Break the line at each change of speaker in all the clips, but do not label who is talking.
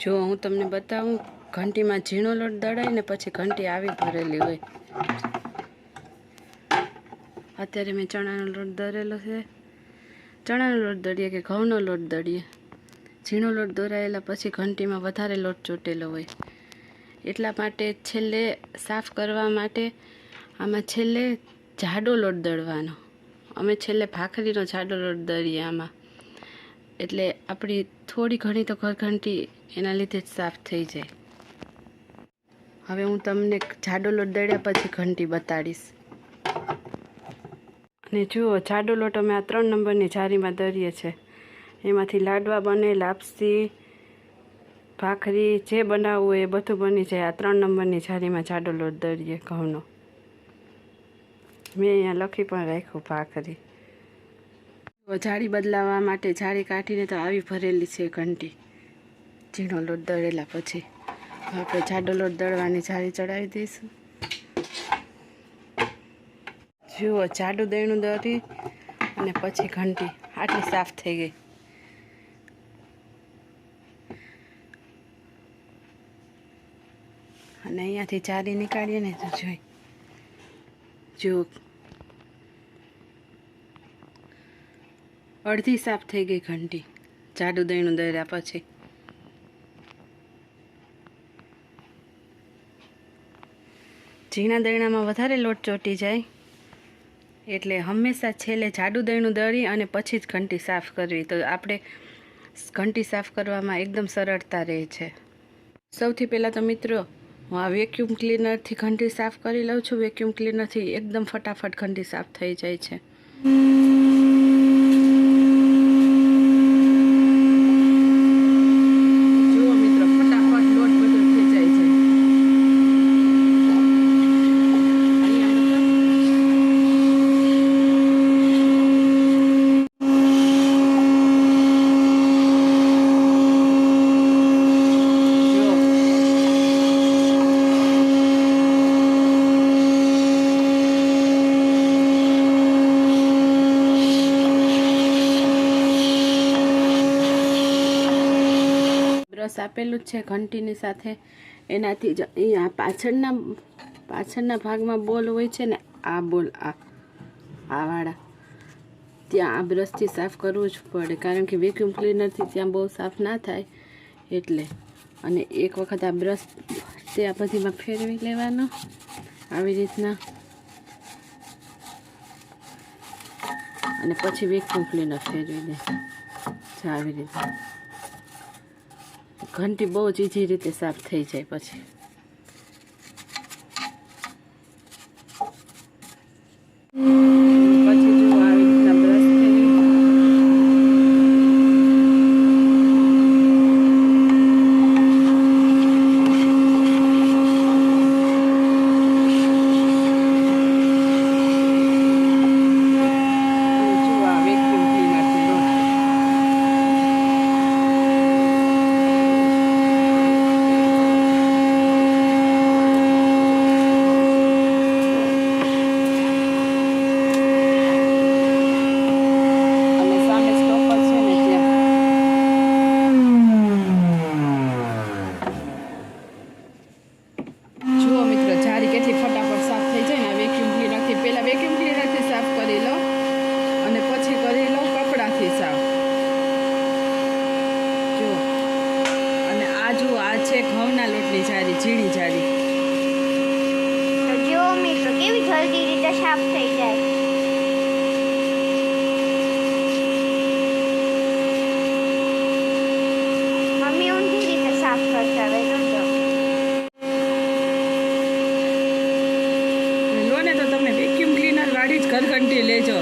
જો હું તમને બતાવું, ઘંટીમાં ઝીણો લોટ દળાય ને પછી ઘંટી આવી ભરેલી હોય. અત્યારે મેં ચણાનો લોટ દરેલો છે. ચણાનો લોટ દળીએ કે ઘઉંનો લોટ દળીએ? ઝીણો લોટ દોરાયેલા પછી ઘંટીમાં વધારે લોટ ચોટેલો હોય. એટલા માટે છેલ્લે સાફ કરવા માટે આમાં છેલ્લે જાડો લોટ દળવાનો. અમે છેલ્લે ભાખરીનો જાડો લોટ દળીએ આમાં. એટલે આપણી થોડી ઘણી તો ઘરઘંટી એના લીધે જ સાફ થઈ જાય. હવે હું તમને જાડો લોટ દળ્યા પછી ઘંટી બતાડીશ. અને જુઓ જાડો લોટ અમે આ ત્રણ નંબરની જારીમાં દળીએ છીએ એમાંથી લાડવા બને લાપસી ભાખરી, જે બનાવવું એ બધું બની જાય. આ ત્રણ નંબરની જારીમાં જાડો લોટ દળીએ ઘઉંનો. મેં અહીંયા લખી પણ રાખ્યું ભાખરી. જાળી બદલાવવા માટે જાળી કાઢીને તો આવી ભરેલી છે ઘંટી. ઝીણો લોટ દળેલા પછી. આપણે જાડો લોટ દળવાની જાળી ચડાવી દઈશું. જુઓ, જાડું દહીણું દળી અને પછી ઘંટી આટલી સાફ થઈ ગઈ. અને અહીંયાથી જાળી નીકાળીએ ને તો જોઈ. જુઓ અડધી સાફ થઈ ગઈ ઘંટી. જાડું દહીણું દર્યા પછી. ઝીણા દળણામાં વધારે લોટ ચોટી જાય એટલે હંમેશા છેલ્લે જાડું દહીંનું દળી અને પછી જ ઘંટી સાફ કરવી. તો આપણે ઘંટી સાફ કરવામાં એકદમ સરળતા રહે છે. સૌથી પહેલાં તો મિત્રો, હું આ વેક્યુમ ક્લીનરથી ઘંટી સાફ કરી લઉં છું. વેક્યુમ ક્લીનરથી એકદમ ફટાફટ ઘંટી સાફ થઈ જાય છે જુઓ મિત્રો ફટાફટ લોટ બધો થઈ જાય છે અહીંયા જુઓ બ્રશ આપેલું જ છે ઘંટીની સાથે. એનાથી જ અહીંયા પાછળના પાછળના ભાગમાં બોલ હોય છે ને, આ બોલ, આ આવાળા ત્યાં આ બ્રશથી સાફ કરવું જ પડે, કારણ કે વેક્યુમ ક્લીનરથી ત્યાં બહુ સાફ ના થાય એટલે. અને એક વખત આ બ્રશ તે આ બધીમાં ફેરવી લેવાનો, આવી રીતના. અને પછી વેક્યુમ ક્લીનર ફેરવી દે આવી રીતે. ઘંટી બહુ જ ઈજી રીતે સાફ થઈ જાય પછી પછી જો આવી રીતના બ્રશ ફેરવી અને જો આ વેક્યુમ ક્લીનરથી લોટ અને સામે સ્ટોપર છે ને ત્યાં જુઓ મિત્રો જારી કેટલી ફટાફટ સાફ થઈ જાય ને આ વેક્યુમ ક્લીનરથી પહેલાં વેક્યુમ ક્લીનરથી સાફ કરી લો અને પછી કરી લો કપડાથી સાફ જુઓ અને આ છે ઘઉંના લોટની જારી ઝીણી જારી.
તો જો મિત્રો કેવી જલ્દી રીતે સાફ થઈ જાય. મમ્મી ઊંધી રીતે સાફ કરતા હવે જોજો
લો તો તમે વેક્યુમ ક્લીનર વાળી જ ઘરઘંટી લેજો.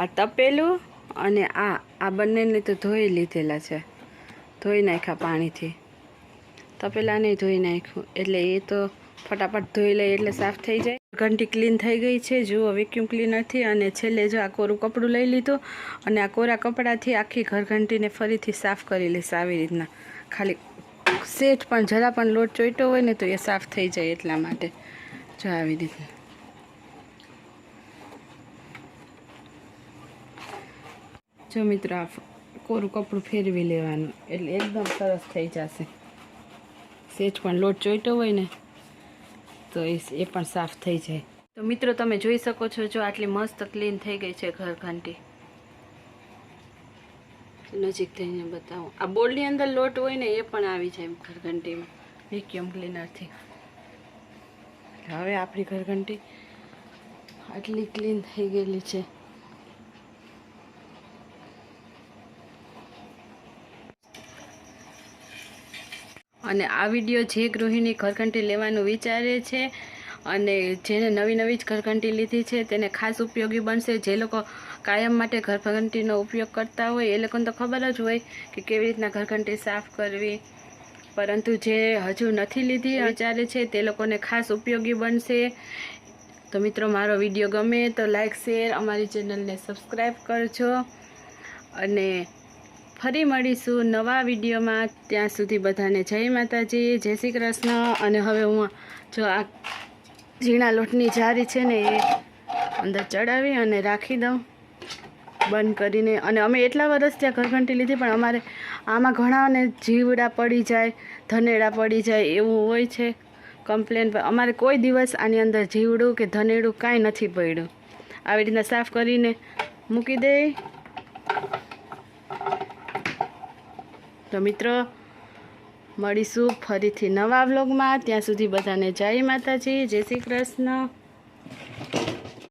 આ તપેલું અને આ આ બંનેને તો ધોઈ લીધેલા છે. ધોઈ નાખ્યા પાણીથી. તપેલાને ધોઈ નાખ્યું. એટલે એ તો ફટાફટ ધોઈ લઈ એટલે સાફ થઈ જાય. ઘંટી ક્લીન થઈ ગઈ છે. જુઓ વેક્યુમ ક્લીનરથી અને છેલ્લે જો આ કોરું કપડું લઈ લીધું અને આ કોરા કપડાથી આખી ઘરઘંટીને ફરીથી સાફ કરી લઈશ આવી રીતના. ખાલી સેટ પણ જરા પણ લોટ ચોઈટો હોય ને તો એ સાફ થઈ જાય એટલા માટે. જો આવી રીતના. જો મિત્રો, આ કોરું કપડું ફેરવી લેવાનું. એટલે એકદમ સરસ થઈ જશે. સેજ પણ લોટ ચોઈટો હોય ને, તો એ પણ સાફ થઈ જાય. તો મિત્રો, તમે જોઈ શકો છો, જો આટલી મસ્ત ક્લીન થઈ ગઈ છે ઘર ઘંટી. નજીક થઈને બતાવું. આ બોલની અંદર લોટ હોય ને, એ પણ આવી જાય ઘરઘંટીમાં વેક્યુમ ક્લીનરથી હવે આપણી ઘરઘંટી આટલી ક્લીન થઈ ગયેલી છે. અને આ વીડિયો જે ગૃહિણી ઘરઘંટી લેવાનું વિચારે છે અને જેને નવી નવી જ ઘરઘંટી લીધી છે, તેને ખાસ ઉપયોગી બનશે. જે લોકો કાયમ માટે ઘરઘંટીનો ઉપયોગ કરતા હોય, એ લોકોને તો ખબર જ હોય કે કેવી રીતના ઘરઘંટી સાફ કરવી. પરંતુ જે હજુ નથી લીધી, વિચારે છે, તે લોકોને ખાસ ઉપયોગી બનશે. તો મિત્રો, મારો વીડિયો ગમે તો લાઈક, શેર અમારી ચેનલને સબસ્ક્રાઈબ કરજો. અને ફરી મળીશું નવા વિડીયોમાં. ત્યાં સુધી બધાને જય માતાજી, જય શ્રી કૃષ્ણ. અને હવે હું જો આ ઝીણા લોટની જારી છે ને એ અંદર ચડાવી અને રાખી દઉં. બંધ કરીને. અને અમે એટલા વર્ષ ત્યાં ઘરઘંટી લીધી, પણ અમારે આમાં ઘણાને જીવડા પડી જાય, ધનેડા પડી જાય એવું હોય છે. કમ્પ્લેન. અમારે કોઈ દિવસ આની અંદર જીવડું કે ધનેડું કાંઈ નથી પડ્યું. આવી રીતના સાફ કરીને મૂકી દે. તો મિત્રો મળીશું ફરીથી નવા વ્લોગમાં. ત્યાં સુધી બધાને જય માતાજી જય શ્રી કૃષ્ણ.